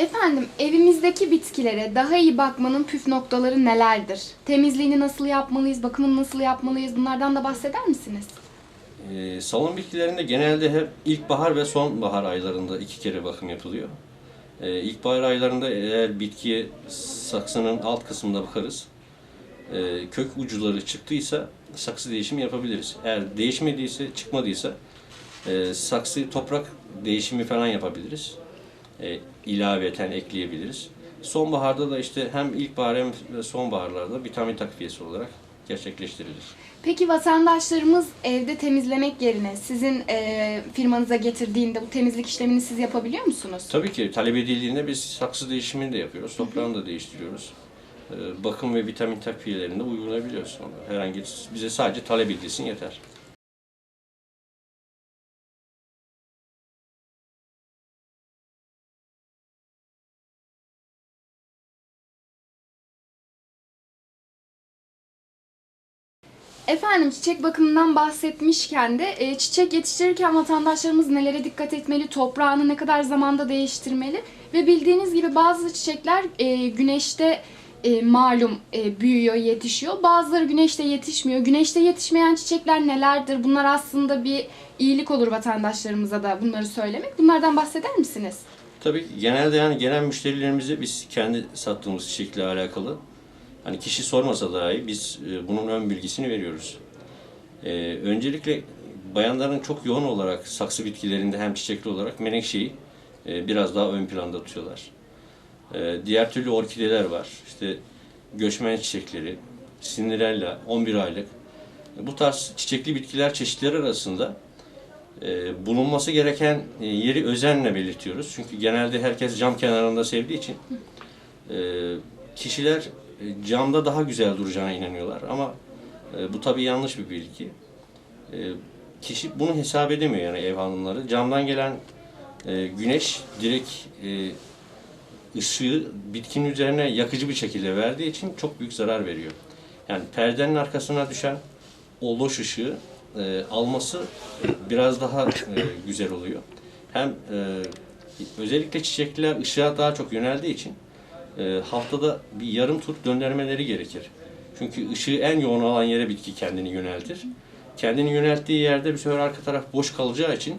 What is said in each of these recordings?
Efendim, evimizdeki bitkilere daha iyi bakmanın püf noktaları nelerdir? Temizliğini nasıl yapmalıyız, bakımını nasıl yapmalıyız? Bunlardan da bahseder misiniz? Ee, salon bitkilerinde genelde hep ilkbahar ve sonbahar aylarında iki kere bakım yapılıyor. Ee, ilkbahar aylarında eğer bitkiye saksının alt kısmında bakarız. Ee, kök ucuları çıktıysa saksı değişimi yapabiliriz. Eğer değişmediyse, çıkmadıysa e, saksı toprak değişimi falan yapabiliriz. E, ilaveten ekleyebiliriz. Sonbaharda da işte hem ilkbahar hem sonbaharlarda vitamin takviyesi olarak gerçekleştirilir. Peki vatandaşlarımız evde temizlemek yerine sizin e, firmanıza getirdiğinde bu temizlik işlemini siz yapabiliyor musunuz? Tabii ki talep edildiğinde biz saksı değişimini de yapıyoruz. Toprağını da değiştiriyoruz. Ee, Bakım ve vitamin takviyelerini de uygulayabiliyoruz. Sonra. Herhangi bize sadece talep edilsin yeter. Efendim çiçek bakımından bahsetmişken de e, çiçek yetiştirirken vatandaşlarımız nelere dikkat etmeli, toprağını ne kadar zamanda değiştirmeli ve bildiğiniz gibi bazı çiçekler e, güneşte e, malum e, büyüyor, yetişiyor. Bazıları güneşte yetişmiyor. Güneşte yetişmeyen çiçekler nelerdir? Bunlar aslında bir iyilik olur vatandaşlarımıza da bunları söylemek. Bunlardan bahseder misiniz? Tabii genelde yani gelen müşterilerimize biz kendi sattığımız çiçekle alakalı hani kişi sormasa dahi biz e, bunun ön bilgisini veriyoruz. Ee, öncelikle bayanların çok yoğun olarak saksı bitkilerinde hem çiçekli olarak menekşeyi e, biraz daha ön planda tutuyorlar. Ee, diğer türlü orkideler var. İşte göçmen çiçekleri, sinirella, 11 aylık. Bu tarz çiçekli bitkiler çeşitleri arasında e, bulunması gereken e, yeri özenle belirtiyoruz. Çünkü genelde herkes cam kenarında sevdiği için e, kişiler e, camda daha güzel duracağına inanıyorlar. Ama e, bu tabii yanlış bir bilgi. E, kişi bunu hesap edemiyor yani ev hanımları. Camdan gelen e, güneş direkt e, ışığı bitkinin üzerine yakıcı bir şekilde verdiği için çok büyük zarar veriyor. Yani perdenin arkasına düşen o loş ışığı e, alması biraz daha e, güzel oluyor. Hem e, özellikle çiçekliler ışığa daha çok yöneldiği için e, haftada bir yarım tur döndürmeleri gerekir. Çünkü ışığı en yoğun alan yere bitki kendini yöneltir. Kendini yönelttiği yerde bir sefer arka taraf boş kalacağı için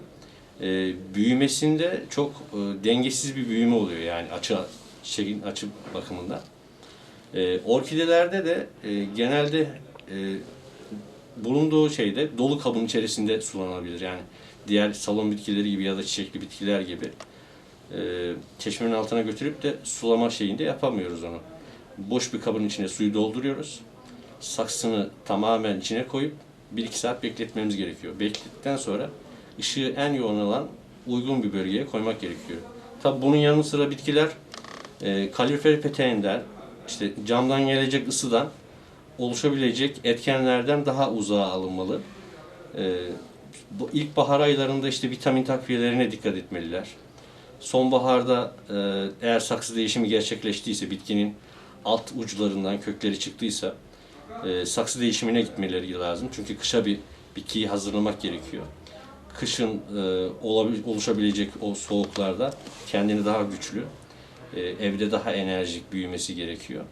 e, büyümesinde çok e, dengesiz bir büyüme oluyor yani açı çiçeğin açı bakımından. E, orkidelerde de e, genelde e, bulunduğu şeyde dolu kabın içerisinde sulanabilir. Yani diğer salon bitkileri gibi ya da çiçekli bitkiler gibi e, çeşmenin altına götürüp de sulama şeyinde yapamıyoruz onu. Boş bir kabın içine suyu dolduruyoruz. Saksını tamamen içine koyup 1-2 saat bekletmemiz gerekiyor. Beklettikten sonra ışığı en yoğun alan uygun bir bölgeye koymak gerekiyor. Tabi bunun yanı sıra bitkiler e, kalorifer peteğinden, işte camdan gelecek ısıdan oluşabilecek etkenlerden daha uzağa alınmalı. E, bu ilkbahar aylarında işte vitamin takviyelerine dikkat etmeliler. Sonbaharda e, eğer saksı değişimi gerçekleştiyse, bitkinin alt uçlarından kökleri çıktıysa e, saksı değişimine gitmeleri lazım. Çünkü kışa bir bitkiyi hazırlamak gerekiyor. Kışın e, oluşabilecek o soğuklarda kendini daha güçlü, e, evde daha enerjik büyümesi gerekiyor.